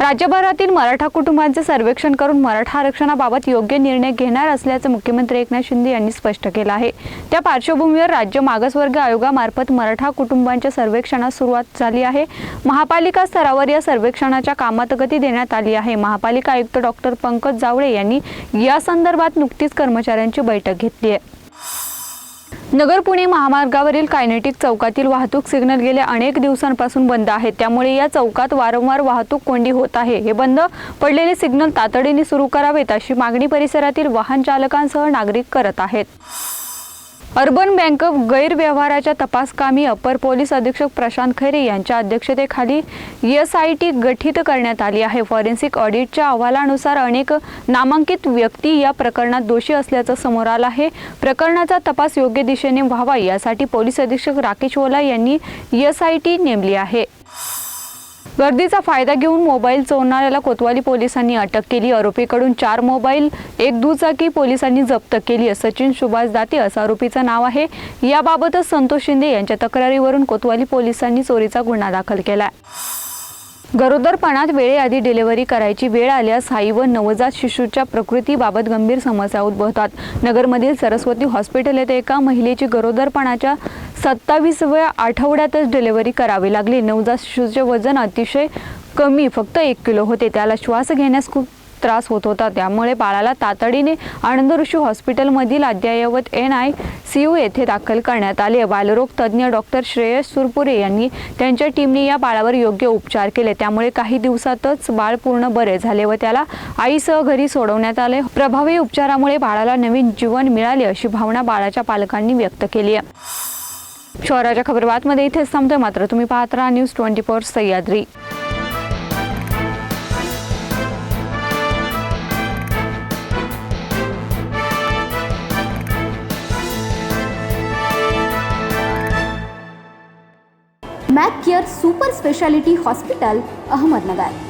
राज्यभरातील मराठा कुटुंबांचे सर्वेक्षण करून मराठा आरक्षणाबाबत योग्य निर्णय घेणार असल्याचं मुख्यमंत्री एकनाथ शिंदे यांनी स्पष्ट केलं आहे. त्या पार्श्वभूमीवर राज्य मागासवर्ग आयोगामार्फत मराठा कुटुंबांच्या सर्वेक्षणास सुरुवात झाली आहे. महापालिका स्तरावर या सर्वेक्षणाच्या कामात गती देण्यात आली आहे. महापालिका आयुक्त डॉक्टर पंकज जावळे यांनी या संदर्भात नुकतीच कर्मचाऱ्यांची बैठक घेतली आहे. नगर पुणे महामार्गावरील कायनेटिक चौकातील वाहतूक सिग्नल गेल्या अनेक दिवसांपासून बंद आहेत त्यामुळे या चौकात वारंवार वाहतूक कोंडी होत आहे. हे बंद पडलेले सिग्नल तातडीने सुरू करावेत अशी मागणी परिसरातील वाहन चालकांसह नागरिक करत आहेत. अर्बन बँक गैरव्यवहाराच्या तपासकामी अपर पोलीस अधीक्षक प्रशांत खैरे यांच्या अध्यक्षतेखाली एस आय टी गठीत करण्यात आली आहे. फॉरेन्सिक ऑडिटच्या अहवालानुसार अनेक नामांकित व्यक्ती या प्रकरणात दोषी असल्याचं समोर आलं आहे. प्रकरणाचा तपास योग्य दिशेने व्हावा यासाठी पोलीस अधीक्षक राकेश ओला यांनी एस आय टी नेमली आहे. गर्दीचा फायदा घेऊन मोबाईल चोरणाऱ्याला कोतवाली पोलिसांनी अटक केली. आरोपीकडून चार मोबाईल एक दुचाकी पोलिसांनी जप्त केली सचिन सुभाष दाते असं आरोपीचं नाव आहे. याबाबतच संतोष शिंदे यांच्या तक्रारीवरून कोतवाली पोलिसांनी चोरीचा गुन्हा दाखल केला गरोदरपणात वेळेआधी डिलिव्हरी करायची वेळ आल्यास साई व नवजात शिशूच्या प्रकृतीबाबत गंभीर समस्या उद्भवतात. नगरमधील सरस्वती हॉस्पिटल येथे एका महिलेची गरोदरपणाच्या सत्तावीसव्या आठवड्यातच डिलिव्हरी करावी लागली. नवजात शिशूचे वजन अतिशय कमी फक्त एक किलो होते. त्याला श्वास घेण्यास खूप त्रास होत होता. त्यामुळे बाळाला तातडीने आनंद ऋषी हॉस्पिटलमधील अद्ययावत एन आय सी यू येथे दाखल करण्यात आले. बालरोग तज्ज्ञ डॉक्टर श्रेयस सुरपुरे यांनी त्यांच्या टीमने या बाळावर योग्य उपचार केले. त्यामुळे काही दिवसातच बाळ पूर्ण बरे झाले व त्याला आईसह घरी सोडवण्यात आले. प्रभावी उपचारामुळे बाळाला नवीन जीवन मिळाले अशी भावना बाळाच्या पालकांनी व्यक्त केली आहे. शहराच्या खबरबातमध्ये इथेच थांबतोय. मात्र तुम्ही पाहत राहा news twenty four Sahyadri. Mac Care super speciality hospital Ahmednagar.